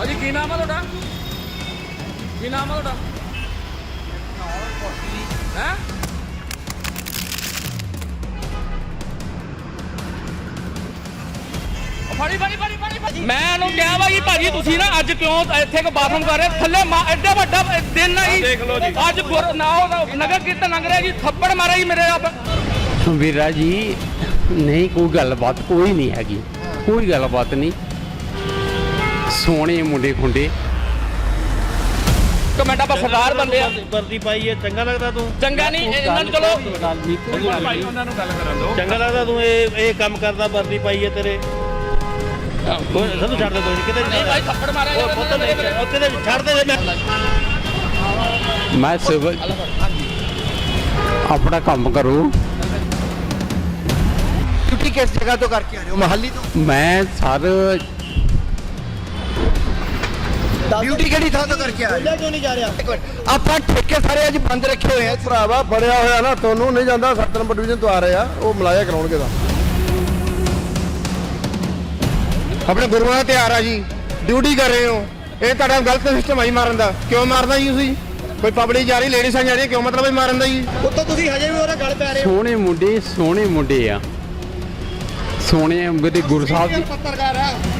ਭਾਜੀ ਕੀ ਨਾਮ ਆ ਤੁਹਾਡਾ? ਕੀ ਨਾਮ ਆ ਤੁਹਾਡਾ? ਹੈ? ਫੜੀ ਫੜੀ ਫੜੀ ਫੜੀ ਫੜੀ ਮੈਂ ਇਹਨੂੰ ਕਿਹਾ ਵਾ ਕਿ ਭਾਜੀ ਤੁਸੀਂ ਨਾ ਅੱਜ ਕਿਉਂ ਇੱਥੇ ਕੋ ਬਾਥਰੂਮ ਕਰ ਰਹੇ ਥੱਲੇ ਮਾ- ਐਡਾ ਵੱਡਾ ਦਿਨ ਆ ਜੀ। ਦੇਖ ਲਓ ਜੀ। ਅੱਜ ਗੁਰ- ਨਾ ਉਹਦਾ ਨਗਰ ਕੀਰਤਨ ਲੰਘ ਰਿਹਾ ਜੀ। ਥੱਪੜ ਮਾਰਿਆ ਜੀ ਮੇਰੇ ਆਪ। ਵੀਰਾ ਜੀ ਨਹੀਂ ਕੋਈ ਗੱਲਬਾਤ ਕੋਈ ਨਹੀਂ ਹੈਗੀ। ਕੋਈ ਗੱਲਬਾਤ ਨਹੀਂ। ਸੋਹਣੇ ਮੁੰਡੇ ਖੁੰਡੇ। ਕਮੈਂਟਾ ਪਰ ਸਰਦਾਰ ਬੰਦੇ ਆ। ਵਰਦੀ ਪਾਈ ਹੈ ਚੰਗਾ ਲੱਗਦਾ ਤੂੰ। ਚੰਗਾ ਨਹੀਂ ਇਹ- ਇਹਨਾਂ ਨੂੰ ਚਲੋ। ਉਹਨਾਂ ਨੂੰ ਗੱਲ ਕਰਨ ਦਿਓ ਚੰਗਾ ਲੱਗਦਾ ਤੂੰ ਇਹ ਇਹ ਕੰਮ ਕਰਦਾ ਵਰਦੀ ਪਾਈ ਹੈ ਤੇਰੇ। ਕੋਈ ਸਾਨੂੰ ਛੱਡ ਦੇ ਕੋਈ ਕਿਤੇ ਨਹੀਂ ਭਾਈ ਥੱਪੜ ਮਾਰਿਆ ਉਹ ਪੁੱਤ ਨਹੀਂ ਉਹ ਕਿਤੇ ਛੱਡ ਦੇ ਮੈਂ। ਮੈਂ ਸਿਵਲ ਆਪਣਾ ਕੰਮ ਕਰੋ। ਡਿਊਟੀ ਕਿਸ ਜਗ੍ਹਾ ਤੋਂ ਕਰਕੇ ਆ ਰਹੇ ਹੋ? ਮਹੱਲੀ ਤੋਂ? ਮੈਂ ਸਰ ਡਿਊਟੀ ਕਿਹੜੀ ਥਾਂ ਤੋਂ ਕਰਕੇ ਆ ਰਹੇ ਹੋ? ਕਿਉਂ ਨਹੀਂ ਜਾ ਰਿਹਾ? ਇੱਕ ਮਿੰਟ। ਆਪਾਂ ਠੇਕੇ ਸਾਰੇ ਅੱਜ ਬੰਦ ਰੱਖੇ ਹੋਏ ਆ ਭਰਾਵਾ ਫੜਿਆ ਹੋਇਆ ਨਾ ਤੁਹਾਨੂੰ ਨਹੀਂ ਜਾਂਦਾ 7 ਨੰਬਰ ਡਿਵੀਜ਼ਨ ਤੋਂ ਆ ਰਹੇ ਆ। ਉਹ ਮਲਾਇਆ ਕਰਾਉਣਗੇ ਦਾ ਆਪਣੇ ਗੁਰੂਆਂ ਦਾ ਤਿਉਹਾਰ ਆ ਜੀ। ਡਿਊਟੀ ਕਰ ਰਹੇ ਹੋ। ਇਹ ਤੁਹਾਡਾ ਗਲਤ ਸਿਸਟਮ ਆਈ ਮਾਰਨ ਦਾ। ਕਿਉਂ ਮਾਰਦਾ ਜੀ ਤੁਸੀਂ? ਕੋਈ ਪਬਲਿਕ ਜਾ ਰਹੀ ਲੇਡੀਜ਼ਾਂ ਜਾ ਰਹੀਆਂ ਕਿਉਂ ਮਤਲਬ ਹੈ ਮਾਰਨ ਦਾ ਜੀ? ਉੱਤੋਂ ਤੁਸੀਂ ਹਜੇ ਵੀ ਉਹਦਾ ਗੱਲ ਪੈ ਰਹੇ ਸੋਹਣੇ ਮੁੰਡੇ ਸੋਹਣੇ ਮੁੰਡੇ ਆ। ਸੋਹਣੇ ਗੁਰੂ ਸਾਹਿਬ ਦੀ ਪੱਤਰਕਾਰ ਆ। ਇਹ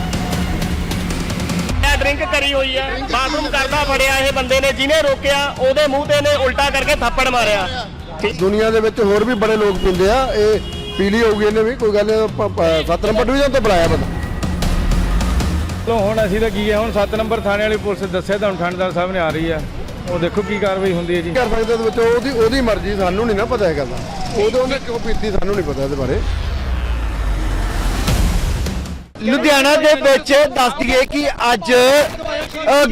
ਡਰਿੰਕ ਕਰੀ ਹੋਈ ਹੈ ਬਾਥਰੂਮ ਕਰਦਾ ਫੜਿਆ ਇਹ ਬੰਦੇ ਨੇ ਜਿਹਨੇ ਰੋਕਿਆ ਉਹਦੇ ਮੂੰਹ ਤੇ ਨੇ ਉਲਟਾ ਕਰਕੇ ਥੱਪੜ ਮਾਰਿਆ। ਦੁਨੀਆ ਦੇ ਵਿੱਚ ਹੋਰ ਵੀ ਬੜੇ ਲੋਕ ਪੀਂਦੇ ਆ ਇਹ ਪੀਲੀ ਹੋਊਗੀ ਇਹਨੇ ਵੀ ਕੋਈ ਗੱਲ ਨਹੀਂ 7 ਨੰਬਰ ਡਿਵੀਜ਼ਨ ਤੋਂ ਬੁਲਾਇਆ ਬੰਦਾ। ਚਲੋ ਹੁਣ ਅਸੀਂ ਤਾਂ ਕੀ ਹੈ ਹੁਣ 7 ਨੰਬਰ ਥਾਣੇ ਵਾਲੀ ਪੁਲਿਸ ਦੱਸਿਆ ਤੁਹਾਨੂੰ ਥਾਣੇਦਾਰ ਸਾਹਿਬ ਨੇ ਆ ਰਹੀ ਆ। ਉਹ ਦੇਖੋ ਕੀ ਕਾਰਵਾਈ ਹੁੰਦੀ ਹੈ ਜੀ। ਕਰ ਸਕਦੇ ਉਹਦੇ ਵਿੱਚ ਉਹਦੀ ਉਹਦੀ ਮਰਜ਼ੀ ਸਾਨੂੰ ਨਹੀਂ ਨਾ ਪਤਾ ਇਹ ਗੱਲ ਦਾ ਉਹਦੇ ਉਹਨੇ ਕਿਉਂ ਪੀਤੀ ਸਾਨੂੰ ਨਹੀਂ ਪਤਾ ਇਹਦੇ ਬਾਰੇ। ਲੁਧਿਆਣਾ ਦੇ ਵਿੱਚ ਦੱਸ ਦਈਏ ਕਿ ਅੱਜ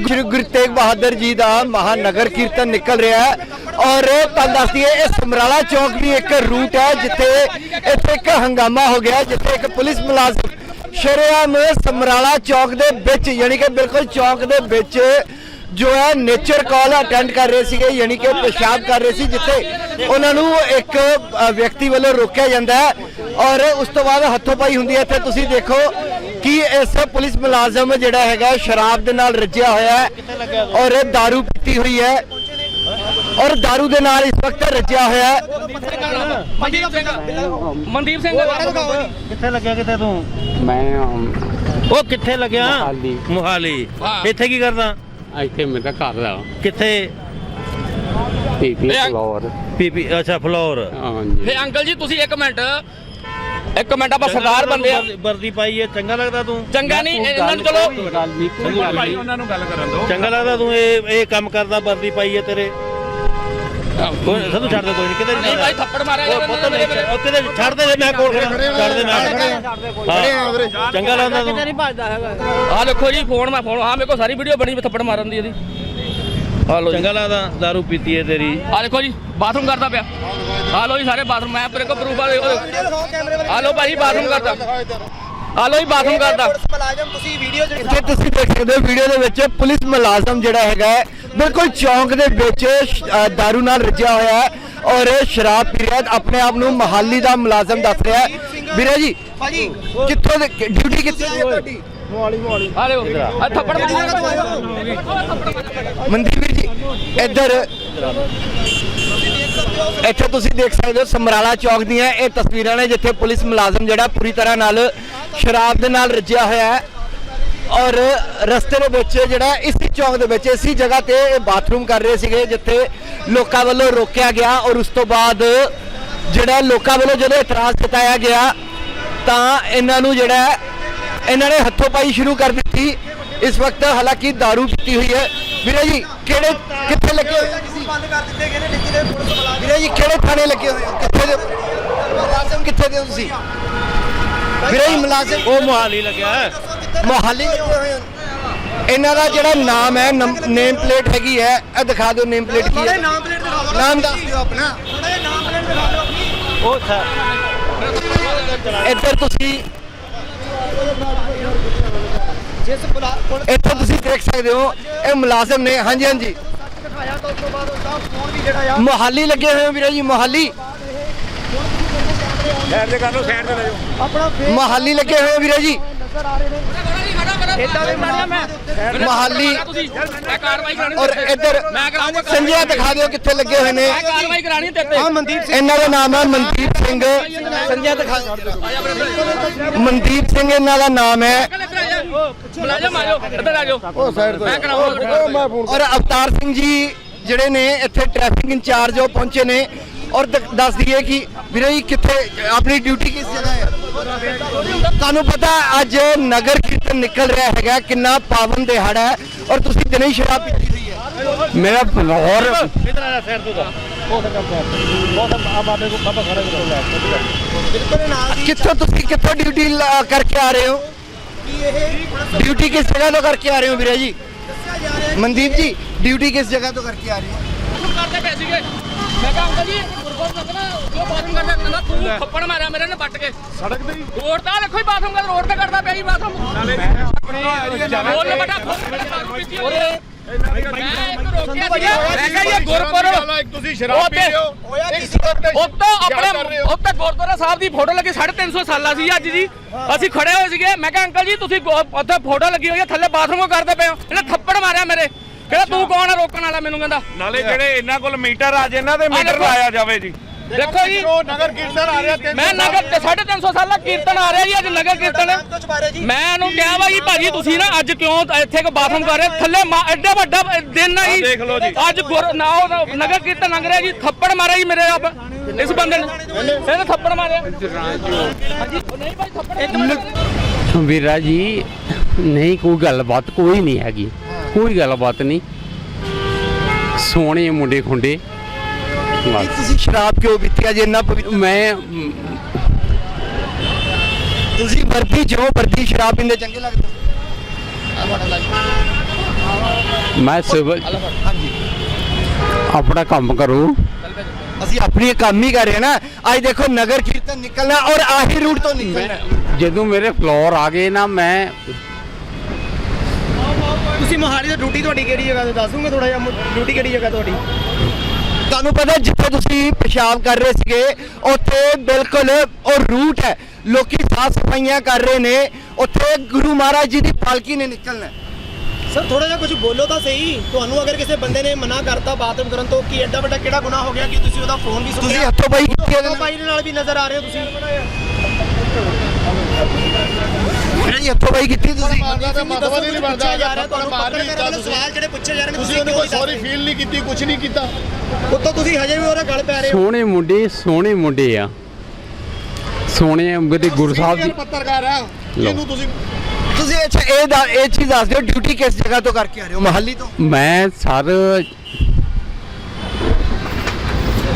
ਗੁਰੂ ਗੁਰੂ ਤੇਗ ਬਹਾਦਰ ਜੀ ਦਾ ਮਹਾਨਗਰ ਕੀਰਤਨ ਨਿਕਲ ਰਿਹਾ ਹੈ। ਔਰ ਤੁਹਾਨੂੰ ਦੱਸ ਦਈਏ, ਇਹ ਸਮਰਾਲਾ ਚੌਕ ਵੀ ਇੱਕ ਰੂਟ ਹੈ, ਜਿੱਥੇ ਇੱਥੇ ਇੱਕ ਹੰਗਾਮਾ ਹੋ ਗਿਆ, ਜਿੱਥੇ ਇੱਕ ਪੁਲਿਸ ਮੁਲਾਜ਼ਮ ਸ਼ਰੇਆਮ ਸਮਰਾਲਾ ਚੌਕ ਦੇ ਵਿੱਚ, ਯਾਨੀ ਕਿ ਬਿਲਕੁਲ ਚੌਕ ਦੇ ਵਿੱਚ ਜੋ ਹੈ ਨੇਚਰ ਕਾਲ ਅਟੈਂਡ ਕਰ ਰਹੇ ਸੀਗੇ, ਯਾਨੀ ਕਿ ਪਿਸ਼ਾਬ ਕਰ ਰਹੇ ਸੀ, ਜਿੱਥੇ ਉਹਨਾਂ ਨੂੰ ਇੱਕ ਵਿਅਕਤੀ ਵੱਲੋਂ ਰੋਕਿਆ ਜਾਂਦਾ ਹੈ। ਔਰ ਉਸ ਤੋਂ ਬਾਅਦ ਹੱਥੋਂ ਪਾਈ ਹੁੰਦੀ ਹੈ, ਇੱਥੇ ਤੁਸੀਂ ਦੇਖੋ ਕਿ ਇਸ ਪੁਲਿਸ ਮੁਲਾਜ਼ਮ ਜਿਹੜਾ ਹੈਗਾ ਸ਼ਰਾਬ ਦੇ ਨਾਲ ਰੱਜਿਆ ਹੋਇਆ ਹੈ ਔਰ ਇਹ दारू ਪੀਤੀ ਹੋਈ ਹੈ ਔਰ दारू ਦੇ ਨਾਲ ਇਸ ਵਕਤ ਰੱਜਿਆ ਹੋਇਆ ਹੈ ਮਨਦੀਪ ਸਿੰਘ ਮਨਦੀਪ ਸਿੰਘ ਕਿੱਥੇ ਲੱਗਿਆ ਕਿਤੇ ਤੂੰ ਮੈਂ ਅਮ, ਉਹ ਕਿੱਥੇ ਲੱਗਿਆ ਮੁਹਾਲੀ। ਮੁਹਾਲੀ ਹਾਂ। ਇੱਥੇ ਕੀ ਕਰਦਾ ਇੱਥੇ ਮੇਰਾ ਘਰ ਆ ਕਿੱਥੇ ਪੀਪੀ ਇਹ- ਫਲੋਰ ਪੀਪੀ ਅੱਛਾ ਫਲੋਰ ਹਾਂਜੀ ਫੇ ਅੰਕਲ ਜੀ ਤੁਸੀਂ ਇੱਕ ਮਿੰਟ ਇੱਕ ਮਿੰਟ ਆਪਾਂ ਸਰਦਾਰ ਬੰਦੇ ਆ। ਵਰਦੀ ਪਾਈ ਹੈ ਚੰਗਾ ਲੱਗਦਾ ਤੂੰ? ਚੰਗਾ ਨਹੀਂ ਇਹ- ਇਹਨਾਂ ਨੂੰ ਚਲੋ। ਨਹੀਂ ਨਹੀਂ ਉਹਨਾਂ ਨੂੰ ਗੱਲ ਕਰਨ ਦਿਓ। ਚੰਗਾ ਲੱਗਦਾ ਤੂੰ ਇਹ ਇਹ ਕੰਮ ਕਰਦਾ ਵਰਦੀ ਪਾਈ ਹੈ ਤੇਰੇ। ਕੋਈ ਸਾਨੂੰ ਛੱਡ ਦੇ ਕੋਈ ਨਹੀਂ ਕਿਤੇ ਨਹੀਂ ਭਾਈ ਥੱਪੜ ਮਾਰਿਆ ਉਹ ਪੁੱਤ ਨਹੀਂ ਉਹ ਕਿਤੇ ਛੱਡ ਦੇ ਮੈਂ ਕੋਲ ਖੜਾ ਛੱਡ ਦੇ ਮੈਂ ਚੰਗਾ ਲੱਗਦਾ ਤੂੰ। ਆ ਦੇਖੋ ਜੀ ਫੋਨ ਮੈਂ ਫੋਨ ਹਾਂ ਮੇਰੇ ਕੋਲ ਸਾਰੀ ਵੀਡੀਓ ਬਣੀ ਥੱਪੜ ਮਾਰਨ ਦੀ ਇਹਦੀ। ਆ ਲੋ ਚੰਗਾ ਲੱਗਦਾ दारू ਪੀਤੀ ਹੈ ਤੇਰੀ। ਆ ਦੇਖੋ ਜੀ ਬਾਥਰੂਮ ਕਰਦਾ ਪਿਆ। ਆ ਲੋ ਜੀ ਸਾਰੇ ਬਾਥਰੂਮ ਮੈਂ ਮੇਰੇ ਕੋਲ ਪ੍ਰੂਫ ਆ ਆ ਲੋ ਭਾਈ ਬਾਥਰੂਮ ਕਰਦਾ। ਆ ਲੋ ਜੀ ਬਾਥਰੂਮ ਕਰਦਾ। ਇੱਥੇ ਤੁਸੀਂ ਦੇਖ ਸਕਦੇ ਹੋ ਵੀਡੀਓ ਦੇ ਵਿੱਚ ਪੁਲਿਸ ਮੁਲਾਜ਼ਮ ਜਿਹੜਾ ਹੈਗਾ ਬਿਲਕੁਲ ਚੌਂਕ ਦੇ ਵਿੱਚ दारू ਨਾਲ ਰੱਜਿਆ ਹੋਇਆ ਹੈ ਔਰ ਸ਼ਰਾਬ ਪੀ ਰਿਹਾ ਹੈ। ਆਪਣੇ ਆਪ ਨੂੰ ਮਹਾਲੀ ਦਾ ਮੁਲਾਜ਼ਮ ਦੱਸ ਰਿਹਾ ਹੈ। ਵੀਰੇ ਜੀ ਭਾਜੀ। ਕਿੱਥੋਂ ਦੇ ਡਿਊਟੀ ਕਿੱਥੇ ਹੈ ਤੁਹਾਡੀ? ਆ ਲੋ ਆ ਥੱਪੜ ਮਾਰਿਆ ਮਨਦੀਪ ਵੀਰ ਜੀ। ਇੱਧਰ। ਇੱਥੇ ਤੁਸੀਂ ਦੇਖ ਸਕਦੇ ਹੋ ਸਮਰਾਲਾ ਚੌਕ ਦੀਆਂ ਇਹ ਤਸਵੀਰਾਂ ਨੇ, ਜਿੱਥੇ ਪੁਲਿਸ ਮੁਲਾਜ਼ਮ ਜਿਹੜਾ ਪੂਰੀ ਤਰ੍ਹਾਂ ਨਾਲ ਸ਼ਰਾਬ ਦੇ ਨਾਲ ਰੱਜਿਆ ਹੋਇਆ ਹੈ ਔਰ ਰਸਤੇ ਦੇ ਵਿੱਚ ਜਿਹੜਾ ਇਸੇ ਚੌਂਕ ਦੇ ਵਿੱਚ, ਇਸੇ ਜਗ੍ਹਾ ਤੇ ਇਹ ਬਾਥਰੂਮ ਕਰ ਰਹੇ ਸੀਗੇ, ਜਿੱਥੇ ਲੋਕਾਂ ਵੱਲੋਂ ਰੋਕਿਆ ਗਿਆ ਔਰ ਉਸ ਤੋਂ ਬਾਅਦ ਜਿਹੜਾ ਲੋਕਾਂ ਵੱਲੋਂ ਜਦੋਂ ਇਤਰਾਜ਼ ਜਤਾਇਆ ਗਿਆ, ਤਾਂ ਇਹਨਾਂ ਨੂੰ ਜਿਹੜਾ ਇਹਨਾਂ ਨੇ ਹੱਥੋਂ ਪਾਈ ਸ਼ੁਰੂ ਕਰ ਦਿੱਤੀ। ਇਸ ਵਕਤ ਹਾਲਾਂਕਿ दारू ਪੀਤੀ ਹੋਈ ਹੈ। ਵੀਰੇ ਜੀ, ਕਿਹੜੇ, ਕਿੱਥੇ ਲੱਗੇ ਬੰਦ ਕਰ ਦਿੱਤੇ ਗਏ ਨੇ ਵੀਰੇ ਜੀ ਕਿਹੜੇ ਥਾਣੇ ਲੱਗੇ ਹੋਏ ਹੋ? ਕਿੱਥੇ ਦੇ ਮੁਲਾਜ਼ਮ ਕਿੱਥੇ ਦੇ ਹੋ ਤੁਸੀਂ? ਵੀਰੇ ਜੀ ਮੁਲਾਜ਼ਮ ਉਹ ਮੁਹਾਲੀ ਲੱਗਿਆ ਹੈ। ਮੋਹਾਲੀ ਲੱਗੇ ਹੋਏ ਹੋ? ਇਹਨਾਂ ਦਾ ਜਿਹੜਾ ਨਾਮ ਹੈ ਨੇਮ ਪਲੇਟ ਹੈਗੀ ਹੈ। ਇਹ ਦਿਖਾ ਦਿਓ ਨੇਮ ਪਲੇਟ ਕੀ ਹੈ। ਨਾਮ ਪਲੇਟ ਦਿਖਾ ਦਿਓ। ਨਾਮ ਦੱਸ ਦਿਓ ਆਪਣਾ। ਉਹ ਇੱਧਰ ਤੁਸੀਂ ਇੱਥੇ ਤੁਸੀਂ ਦੇਖ ਸਕਦੇ ਹੋ ਇਹ ਮੁਲਾਜ਼ਮ ਨੇ ਹਾਂਜੀ ਹਾਂਜੀ। ਮੋਹਾਲੀ ਲੱਗੇ ਹੋਏ ਹੋ ਵੀਰੇ ਜੀ ਮੋਹਾਲੀ। ਸਾਈਡ ਤੇ ਕਰ ਲਓ ਸਾਈਡ ਤੇ ਲੈ ਜਾਓ। ਮੋਹਾਲੀ ਲੱਗੇ ਹੋਏ ਹੋ ਵੀਰੇ ਜੀ। ਮਹਾਲੀ ਮੈਂ ਕਾਰਵਾਈ ਕਰਾਣੀ ਔਰ ਇੱਧਰ ਮੈਂ ਕਰਾਉਂਗਾ ਸੰਜਿਆ ਦਿਖਾ ਦਿਓ ਕਿੱਥੇ ਲੱਗੇ ਹੋਏ ਨੇ। ਕਾਰਵਾਈ ਕਰਾਣੀ ਤੇਰੇ ਤੇ। ਮਨਦੀਪ ਇਹਨਾਂ ਦਾ ਨਾਮ ਹੈ ਮਨਦੀਪ ਸਿੰਘ। ਸੰਜਿਆ ਦਿਖਾ ਮਨਦੀਪ ਸਿੰਘ ਇਹਨਾਂ ਦਾ ਨਾਮ ਹੈ। ਮੁਲਾਜ਼ਮ ਆ ਜਾਓ। ਇੱਧਰ ਆ ਜਾਓ। ਉਹ ਸਾਈਡ ਤੋਂ। ਮੈਂ ਕਰਾਉਂਗਾ ਔਰ ਅਵਤਾਰ ਸਿੰਘ ਜੀ ਜਿਹੜੇ ਨੇ ਇੱਥੇ ਟ੍ਰੈਫਿਕ ਇੰਚਾਰਜ ਉਹ ਪਹੁੰਚੇ ਨੇ। ਔਰ ਦੱਸ ਦਈਏ ਕਿ ਵੀਰੇ ਜੀ ਕਿੱਥੇ ਆਪਣੀ ਡਿਊਟੀ ਕਿਸ ਜਗ੍ਹਾ ਹੈ? ਤੁਹਾਨੂੰ ਪਤਾ ਅੱਜ ਨਗਰ ਕੀਰਤਨ ਨਿਕਲ ਰਿਹਾ ਹੈਗਾ ਕਿੰਨਾ ਪਾਵਨ ਦਿਹਾੜਾ ਹੈ ਔਰ ਤੁਸੀਂ ਦਿਨੇ ਹੀ ਸ਼ਰਾਬ ਪੀਤੀ ਹੋਈ ਹੈ। ਮੇਰਾ ਫਲੋਰ ਇਧਰ ਆ ਸਾਈਡ ਤੋਂ ਦਾ ਉਹ ਤਾਂ ਕੰਮ ਬਹੁਤ ਆ ਬਾਬੇ ਕੋ ਬਾਬਾ ਖੜਾ ਕਰੋ। ਕਿੱਥੋਂ ਤੁਸੀਂ ਕਿੱਥੋਂ ਡਿਊਟੀ ਲ- ਕਰਕੇ ਆ ਰਹੇ ਹੋ? ਡਿਊਟੀ ਕਿਸ ਜਗ੍ਹਾ ਤੋਂ ਕਰਕੇ ਆ ਰਹੇ ਹੋ ਵੀਰੇ ਬਾਥਰੂਮ ਕਰਦਾ ਕਹਿੰਦਾ ਤੂੰ ਥੱਪੜ ਮਾਰਿਆ ਮੇਰੇ ਨੇ ਵੱਟ ਕੇ ਸੜਕ ਤੇ ਰੋਡ ਤਾਂ ਦੇਖੋ ਹੀ ਬਾਥਰੂਮ ਰੋਡ ਤੇ ਕਰਦਾ ਪਿਆ ਬਾਥਰੂਮ ਨਾਲੇ ਬੋਲ ਬਟਾ ਗੁਰਦੁਆਰਾ ਸਾਹਿਬ ਦੀ ਫੋਟੋ ਲੱਗੀ 350 ਸਾਲਾਂ ਸੀ ਅੱਜ ਜੀ। ਅਸੀਂ ਖੜੇ ਹੋਏ ਸੀਗੇ। ਮੈਂ ਕਿਹਾ ਅੰਕਲ ਜੀ ਤੁਸੀਂ ਉੱਥੇ ਫੋਟੋ ਲੱਗੀ ਹੋਈ ਹੈ ਥੱਲੇ ਬਾਥਰੂਮ ਕੋ ਕਰਦੇ ਪਏ ਹੋ। ਇਹਨੇ ਥੱਪੜ ਮਾਰਿਆ ਮੇਰੇ। ਕਹਿੰਦਾ ਤੂੰ ਕੌਣ ਆ ਰੋਕਣ ਵਾਲਾ ਮੈਨੂੰ ਕਹਿੰਦਾ। ਨਾਲੇ ਜਿਹੜੇ ਇਹਨਾਂ ਕੋਲ ਮੀਟਰ ਆ ਜੇ ਇਹਨਾਂ ਦੇ ਮੀਟਰ। ਲਾਇਆ ਜਾਵੇ ਜੀ। ਦੇਖੋ ਜੀ ਨਗਰ ਕੀਰਤਨ ਆ ਰਿਹਾ ਮੈਂ ਨਗਰ ਤੇ 350 ਸਾਲਾ ਕੀਰਤਨ ਆ ਰਿਹਾ ਜੀ ਅੱਜ ਨਗਰ ਕੀਰਤਨ। ਮੈਂ ਇਹਨੂੰ ਕਿਹਾ ਵਾ ਜੀ ਭਾਜੀ ਤੁਸੀਂ ਨਾ ਅੱਜ ਕਿਉਂ ਇੱਥੇ ਕੋ ਬਾਥਰੂਮ ਕਰ ਰਹੇ ਥੱਲੇ ਮਾ- ਐਡਾ ਵੱਡਾ ਦਿਨ ਆ ਜੀ। ਦੇਖ ਲਓ ਜੀ। ਅੱਜ ਗੁਰ ਨਾ ਉਹ ਨਗਰ ਕੀਰਤਨ ਲੰਘ ਰਿਹਾ ਜੀ ਥੱਪੜ ਮਾਰਿਆ ਜੀ ਮੇਰੇ ਆਪ ਇਸ ਬੰਦੇ ਨੇ। ਇਹਨੇ ਥੱਪੜ ਮਾਰਿਆ। ਹਾਂਜੀ ਨਹੀਂ ਭਾਈ ਥੱਪੜ। ਵੀਰਾ ਜੀ ਨਹੀਂ ਕੋਈ ਗੱਲਬਾਤ ਕੋਈ ਨਹੀਂ ਹੈਗੀ। ਕੋਈ ਗੱਲਬਾਤ ਨਹੀਂ। ਸੋਹਣੇ ਮੁੰਡੇ ਖੁੰਡੇ। ਬਸ। ਤੁਸੀਂ ਸ਼ਰਾਬ ਕਿਉਂ ਪੀਤੀ ਅੱਜ ਇੰਨਾ ਪਵਿੱਤਰ ਮੈਂ ਤੁਸੀਂ ਵਰਦੀ ਜੋ ਵਰਦੀ ਸ਼ਰਾਬ ਪੀਂਦੇ ਚੰਗੇ ਲੱਗਦੇ। ਮੈਂ ਸਿਵਲ ਆਪਣਾ ਕੰਮ ਕਰੋ। ਅਸੀਂ ਆਪਣੀ ਕੰਮ ਹੀ ਕਰ ਰਹੇ ਹਾਂ ਨਾ। ਅੱਜ ਦੇਖੋ ਨਗਰ ਕੀਰਤਨ ਨਿਕਲਣਾ ਔਰ ਆਹੀ ਰੂਟ ਤੋਂ ਨਿਕਲਣਾ। ਜਦੋਂ ਮੇਰੇ ਫਲੋਰ ਆ ਗਏ ਨਾ ਮੈਂ ਤੁਸੀਂ ਮੋਹਾਲੀ ਦੀ ਡਿਊਟੀ ਤੁਹਾਡੀ ਕਿਹੜੀ ਜਗ੍ਹਾ ਤੇ ਦੱਸ ਦੂੰਗੇ ਥੋੜਾ ਜਿਹਾ ਡਿਊਟੀ ਕਿਹੜੀ ਜਗ੍ਹਾ ਤੁਹਾਡੀ? ਤੁਹਾਨੂੰ ਪਤਾ ਜਿੱਥੇ ਤੁਸੀਂ ਪਿਸ਼ਾਬ ਕਰ ਰਹੇ ਸੀਗੇ ਉੱਥੇ ਬਿਲਕੁਲ ਉਹ ਰੂਟ ਹੈ। ਲੋਕੀ ਸਾਫ਼ ਸਫਾਈਆਂ ਕਰ ਰਹੇ ਨੇ। ਉੱਥੇ ਗੁਰੂ ਮਹਾਰਾਜ ਜੀ ਦੀ ਪਾਲਕੀ ਨੇ ਨਿਕਲਣਾ। ਸਰ ਥੋੜਾ ਜਿਹਾ ਕੁਝ ਬੋਲੋ ਤਾਂ ਸਹੀ। ਤੁਹਾਨੂੰ ਅਗਰ ਕਿਸੇ ਬੰਦੇ ਨੇ ਮਨਾ ਕਰਤਾ ਬਾਥਰੂਮ ਕਰਨ ਤੋਂ ਕੀ ਐਡਾ ਵੱਡਾ ਕਿਹੜਾ ਗੁਨਾਹ ਹੋ ਗਿਆ ਕਿ ਤੁਸੀਂ ਉਹਦਾ ਫੋਨ ਵੀ ਤੁਸੀਂ ਸੁਣਿਆ ਹੱਥੋਂ ਬਾਈ ਕੀਤੀ ਬਾਈ ਨਾਲ ਵੀ ਨਜ਼ਰ ਆ ਰਹੇ ਹੋ ਤੁਸੀਂ? ਜੀ ਹੱਥੋਂ ਕੀਤੀ ਤੁਸੀਂ? ਹੀ ਨਹੀਂ ਬਣਦਾ ਜਾ ਰਿਹਾ ਤੁਹਾਨੂੰ ਪਕੜ ਕੇ ਵਾਲੇ ਸਵਾਲ ਜਿਹੜੇ ਪੁੱਛੇ ਜਾ ਰਹੇ ਨੇ ਤੁਸੀਂ ਉਹਨੂੰ ਕੋਈ ਸੌਰੀ ਫੀਲ ਨਹੀਂ ਕੀਤੀ ਕੁਝ ਨਹੀਂ ਕੀਤਾ। ਉੱਤੋਂ ਤੁਸੀਂ ਹਜੇ ਵੀ ਉਹਦੇ ਗੱਲ ਪੈ ਰਹੇ ਹੋ। ਸੋਹਣੇ ਮੁੰਡੇ ਸੋਹਣੇ ਮੁੰਡੇ ਆ। ਸੋਹਣੇ ਮੇਰੇ ਗੁਰੂ ਸਾਹਿਬ ਦੀ ਪੱਤਰਕਾਰ ਆ ਇਹਨੂੰ ਤੁਸੀਂ ਤੁਸੀਂ ਅੱਛਾ ਇਹ ਦਾ ਇਹ ਚੀਜ਼ ਦੱਸ ਦਿਓ ਡਿਊਟੀ ਕਿਸ ਜਗ੍ਹਾ ਤੋਂ ਕਰਕੇ ਆ ਰਹੇ ਹੋ ਮਹੱਲੀ ਤੋਂ? ਮੈਂ ਸਰ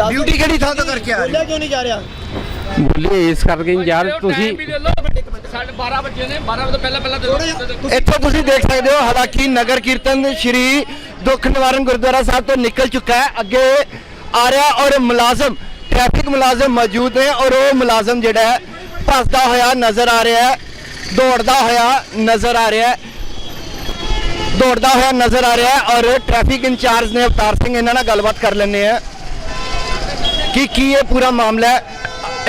ਡਿਊਟੀ ਕਿਹੜੀ ਥਾਂ ਤੋਂ ਕਰਕੇ ਆ ਰਹੇ ਬੋਲਿਆ ਕਿਉਂ ਨਹੀਂ ਜਾ ਰਿਹਾ? ਬੋਲੇ ਇਸ ਕਰਕੇ ਯਾਰ ਤੁਸੀਂ ਸਾਡੇ 12 ਵਜੇ ਨੇ 12 ਵਜੇ ਤੋਂ ਪਹਿਲਾਂ ਪਹਿਲਾਂ ਦੇ ਦਿਓ ਹੋ ਇੱਥੋਂ ਤੁਸੀਂ ਦੇਖ ਸਕਦੇ ਹੋ ਹਾਲਾਂਕਿ ਨਗਰ ਕੀਰਤਨ ਸ਼੍ਰੀ ਦੁੱਖ ਨਿਵਾਰਨ ਗੁਰਦੁਆਰਾ ਸਾਹਿਬ ਤੋਂ ਨਿਕਲ ਚੁੱਕਾ ਹੈ। ਅੱਗੇ ਆ ਰਿਹਾ ਔਰ ਮੁਲਾਜ਼ਮ ਟ੍ਰੈਫਿਕ ਮੁਲਾਜ਼ਮ ਮੌਜੂਦ ਨੇ ਔਰ ਉਹ ਮੁਲਾਜ਼ਮ ਜਿਹੜਾ ਹੈ ਭੱਜਦਾ ਹੋਇਆ ਨਜ਼ਰ ਆ ਰਿਹਾ ਹੈ ਦੌੜਦਾ ਹੋਇਆ ਨਜ਼ਰ ਆ ਰਿਹਾ ਹੈ। ਦੌੜਦਾ ਹੋਇਆ ਨਜ਼ਰ ਆ ਰਿਹਾ ਹੈ ਔਰ ਟ੍ਰੈਫਿਕ ਇੰਚਾਰਜ ਨੇ ਅਵਤਾਰ ਸਿੰਘ ਇਹਨਾਂ ਨਾਲ ਗੱਲਬਾਤ ਕਰ ਲੈਂਦੇ ਆ ਕਿ ਕੀ ਇਹ ਪੂਰਾ ਮਾਮਲਾ ਹੈ?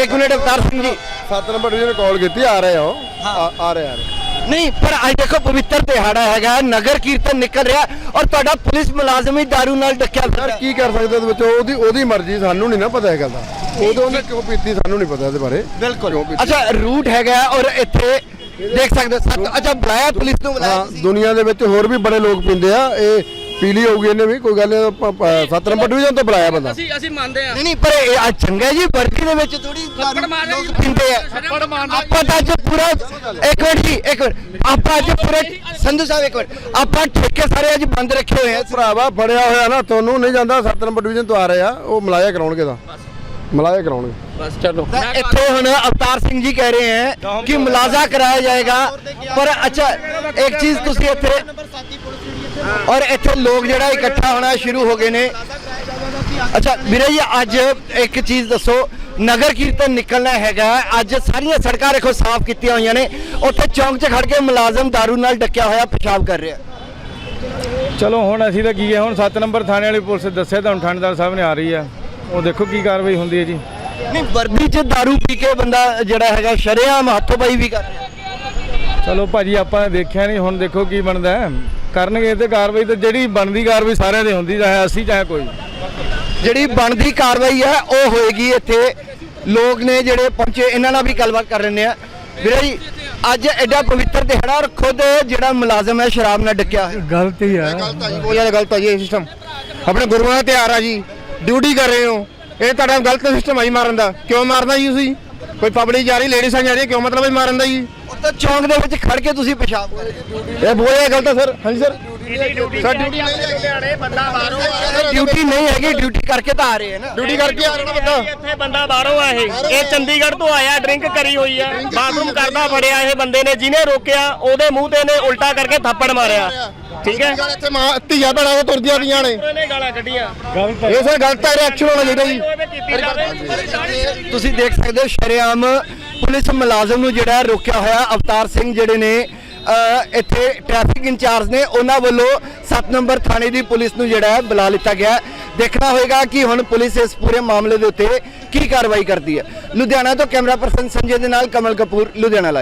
ਇੱਕ minute Avtar Singh ji. 7 number division ਨੇ ਕਾਲ ਕੀਤੀ ਆ ਰਹੇ ਉਹ ਆ ਆ ਰਹੇ ਆ ਰਹੇ। ਨਹੀਂ ਪਰ ਅੱਜ ਦੇਖੋ ਪਵਿੱਤਰ ਦਿਹਾੜਾ ਹੈਗਾ ਨਗਰ ਕੀਰਤਨ ਨਿਕਲ ਰਿਹਾ ਔਰ ਤੁਹਾਡਾ ਪੁਲਿਸ ਮੁਲਾਜ਼ਮ ਹੀ दारू ਨਾਲ ਡੱਕਿਆ ਫਿਰਦਾ ਕੀ ਕਰ ਸਕਦੇ ਉਹਦੇ ਵਿੱਚ? ਉਹਦੀ ਉਹਦੀ ਮਰਜ਼ੀ ਸਾਨੂੰ ਨਹੀਂ ਨਾ ਪਤਾ ਇਹ ਗੱਲ ਦਾ। ਉਹਦੇ ਉਹਨੇ ਕਿਉਂ ਪੀਤੀ ਸਾਨੂੰ ਨਹੀਂ ਪਤਾ ਇਹਦੇ ਬਾਰੇ। ਬਿਲਕੁਲ। ਅੱਛਾ ਰੂਟ ਹੈਗਾ ਔਰ ਇੱਥੇ ਦੇਖ ਸਕਦੇ ਹੋ ਸੱਤ- ਅੱਛਾ ਬੁਲਾਇਆ ਪੁਲਿਸ ਨੂੰ ਬੁਲਾਇਆ ਹਾਂ? ਦੁਨੀਆ ਦੇ ਵਿੱਚ ਹੋਰ ਵੀ ਬੜੇ ਲੋਕ ਪੀਂਦੇ ਆ। ਇਹ ਪੀਲੀ ਹੋਊਗੀ ਇਹਨੇ ਵੀ ਕੋਈ ਗੱਲ ਨਹੀਂ 7 ਨੰਬਰ ਡਿਵੀਜ਼ਨ ਤੋਂ ਬੁਲਾਇਆ ਬੰਦਾ। ਅਸੀਂ ਅਸੀਂ ਮੰਨਦੇ ਆ ਨਹੀਂ ਨਹੀਂ ਪਰ ਇਹ ਅੱਜ ਚੰਗਾ ਜੀ ਵਰਦੀ ਦੇ ਵਿੱਚ ਥੋੜੀ ਥੱਪੜ ਲੋਕ ਪੀਂਦੇ ਆ। ਥੱਪੜ ਮਾਰਨਾ ਆਪਾਂ ਤਾਂ ਅੱਜ ਪੂਰਾ ਇੱਕ ਮਿੰਟ ਜੀ ਇੱਕ ਮਿੰਟ। ਆਪਾਂ ਅੱਜ ਪੂਰੇ ਸੰਧੂ ਸਾਹਿਬ ਇੱਕ ਮਿੰਟ। ਆਪਾਂ ਠੇਕੇ ਸਾਰੇ ਅੱਜ ਬੰਦ ਰੱਖੇ ਹੋਏ ਆ। ਭਰਾਵਾ ਫੜਿਆ ਹੋਇਆ ਨਾ ਤੁਹਾਨੂੰ ਨਹੀਂ ਜਾਂਦਾ 7 ਨੰਬਰ ਡਿਵੀਜ਼ਨ ਤੋਂ ਆ ਰਹੇ ਆ। ਉਹ ਮਲਾਇਆ ਕਰਾਉਣਗੇ ਦਾ ਮਲਾਇਆ ਕਰਾਉਣਗੇ। ਬਸ ਚਲੋ। ਤਾਂ ਇੱਥੇ ਹੁਣ ਅਵਤਾਰ ਸਿੰਘ ਜੀ ਕਹਿ ਰਹੇ ਹੈ ਕਿ ਮੁਲਾਜ਼ਾ ਕਰਾਇਆ ਜਾਏਗਾ। ਪਰ ਅੱਛਾ ਇੱਕ ਚੀਜ਼ ਤੁਸੀਂ ਇੱਥੇ ਨੰਬਰ 7 ਦੀ ਪੁਲਿਸ ਜਿਹੜੀ ਇੱਥੇ ਔਰ ਇੱਥੇ ਲੋਕ ਜਿਹੜਾ ਇਕੱਠਾ ਹੋਣਾ ਸ਼ੁਰੂ ਹੋ ਗਏ ਨੇ ਅੱਛਾ ਵੀਰੇ ਜੀ ਅੱਜ ਇੱਕ ਚੀਜ਼ ਦੱਸੋ ਨਗਰ ਕੀਰਤਨ ਨਿਕਲਣਾ ਹੈਗਾ ਅੱਜ ਸਾਰੀਆਂ ਸੜਕਾਂ ਦੇਖੋ ਸਾਫ਼ ਕੀਤੀਆਂ ਹੋਈਆਂ ਨੇ ਉੱਥੇ ਚੌਂਕ 'ਚ ਖੜ ਕੇ ਮੁਲਾਜ਼ਮ दारू ਨਾਲ ਡੱਕਿਆ ਹੋਇਆ ਪਿਸ਼ਾਬ ਕਰ ਰਿਹਾ ਚਲੋ ਹੁਣ ਅਸੀਂ ਤਾਂ ਕੀ ਹੈ ਹੁਣ 7 ਨੰਬਰ ਥਾਣੇ ਵਾਲੀ ਪੁਲਿਸ ਦੱਸਿਆ ਤੁਹਾਨੂੰ ਥਾਣੇਦਾਰ ਸਾਹਿਬ ਨੇ ਆ ਰਹੀ ਆ ਉਹ ਦੇਖੋ ਕੀ ਕਾਰਵਾਈ ਹੁੰਦੀ ਹੈ ਜੀ ਨਹੀਂ ਵਰਦੀ 'ਚ दारू ਪੀ ਕੇ ਬੰਦਾ ਜਿਹੜਾ ਹੈਗਾ ਸ਼ਰੇਆਮ ਹੱਥੋਂ ਪਾਈ ਵੀ ਕਰ ਰਿਹਾ ਚਲੋ ਭਾਜੀ ਆਪਾਂ ਨੇ ਦੇਖਿਆ ਨਹੀਂ ਹੁਣ ਦੇਖੋ ਕੀ ਬਣਦਾ ਹੈ। ਕਰਨਗੇ ਤੇ ਕਾਰਵਾਈ ਤੇ ਜਿਹੜੀ ਬਣਦੀ ਕਾਰਵਾਈ ਸਾਰਿਆਂ ਦੇ ਹੁੰਦੀ ਚਾਹੇ ਅਸੀਂ ਚਾਹੇ ਕੋਈ। ਜਿਹੜੀ ਬਣਦੀ ਕਾਰਵਾਈ ਹੈ ਉਹ ਹੋਏਗੀ ਇੱਥੇ। ਲੋਕ ਨੇ ਜਿਹੜੇ ਪਹੁੰਚੇ ਇਹਨਾਂ ਨਾਲ ਵੀ ਗੱਲਬਾਤ ਕਰ ਰਹੇ ਆ। ਵੀਰੇ ਜੀ ਅੱਜ ਐਡਾ ਪਵਿੱਤਰ ਦਿਹਾੜਾ ਔਰ ਖੁਦ ਜਿਹੜਾ ਮੁਲਾਜ਼ਮ ਹੈ ਸ਼ਰਾਬ ਨਾਲ ਡੱਕਿਆ ਹੈ ਗਲਤ ਹੀ ਗਲਤ ਆ ਜੀ ਜ਼ਿਆਦਾ ਗਲਤ ਆ ਜੀ ਇਹ ਸਿਸਟਮ ਆਪਣੇ ਗੁਰੂਆਂ ਦਾ ਤਿਉਹਾਰ ਆ ਜੀ ਡਿਊਟੀ ਕਰ ਰਹੇ ਹੋ। ਇਹ ਤੁਹਾਡਾ ਗਲਤ ਸਿਸਟਮ ਆ ਜੀ ਮਾਰਨ ਦਾ। ਕਿਉਂ ਮਾਰਨਾ ਜੀ ਤੁਸੀਂ? ਕੋਈ ਪਬਲਿਕ ਜਾ ਰਹੀ ਲੇਡੀਜ਼ਾਂ ਜਾ ਰਹੀਆਂ ਕਿਉਂ ਮਤਲਬ ਹੈ ਮਾਰਨ ਦਾ ਜੀ? ਤਾਂ ਚੌਂਕ ਦੇ ਵਿੱਚ ਖੜ ਕੇ ਤੁਸੀਂ ਪਿਸ਼ਾਬ ਕਰ ਹੋ। ਇਹ ਜ਼ਿਆਦਾ ਗਲਤ ਆ ਸਰ। ਹਾਂਜੀ ਸਰ। ਸਰ ਡਿਊਟੀ ਡਿਊਟੀ ਨਹੀਂ ਹੈਗੀ ਡਿਊਟੀ ਕਰਕੇ ਤਾਂ ਆ ਰਹੇ ਹੈ ਨਾ। ਡਿਊਟੀ ਕਰਕੇ ਆ ਰਿਹਾ ਨਾ ਬੰਦਾ। ਇੱਥੇ ਬੰਦਾ ਬਾਹਰੋਂ ਆ ਇਹ। ਇਹ ਚੰਡੀਗੜ੍ਹ ਤੋਂ ਆਇਆ ਡਰਿੰਕ ਕਰੀ ਹੋਈ ਆ। ਬਾਥਰੂਮ ਕਰਦਾ ਫੜਿਆ ਇਹ ਬੰਦੇ ਨੇ ਜਿਹਨੇ ਰੋਕਿਆ ਉਹਦੇ ਮੂੰਹ ਤੇ ਨੇ ਉਲਟਾ ਕਰਕੇ ਥੱਪੜ ਮਾਰਿਆ। ਠੀਕ ਹੈ? ਇੱਥੇ ਮਾਂ ਧੀਆ ਭੈਣਾਂ ਉਹ ਤੁਰਦੀਆਂ ਪਈਆਂ ਨੇ। ਇਹਨੇ ਗਾਲਾਂ ਕੱਢੀਆਂ। ਇਹ ਸਰ ਗਲਤ ਹੈ ਰਿਐਕਸ਼ਨ ਹੋਣਾ ਚਾਹੀਦਾ ਜੀ। ਤੁਸੀਂ ਦੇਖ ਸਕਦੇ ਹੋ ਸ਼ਰੇਆਮ ਪੁਲਿਸ ਮੁਲਾਜ਼ਮ ਨੂੰ ਜਿਹੜਾ ਰੋਕਿਆ ਹੋਇਆ ਅਵਤਾਰ ਸਿੰਘ ਜਿਹੜੇ ਨੇ ਇੱਥੇ ਟ੍ਰੈਫਿਕ ਇੰਚਾਰਜ ਨੇ, ਉਹਨਾਂ ਵੱਲੋਂ 7 ਨੰਬਰ ਥਾਣੇ ਦੀ ਪੁਲਿਸ ਨੂੰ ਜਿਹੜਾ ਬੁਲਾ ਲਿੱਤਾ ਗਿਆ। ਦੇਖਣਾ ਹੋਏਗਾ ਕਿ ਹੁਣ ਪੁਲਿਸ ਇਸ ਪੂਰੇ ਮਾਮਲੇ ਦੇ ਉੱਤੇ ਕੀ ਕਾਰਵਾਈ ਕਰਦੀ ਹੈ। ਲੁਧਿਆਣਾ ਤੋਂ ਕੈਮਰਾ ਪਰਸਨ ਸੰਜੇ ਦੇ ਨਾਲ ਕਮਲ ਕਪੂਰ, ਲੁਧਿਆਣਾ ਲਾਈਵ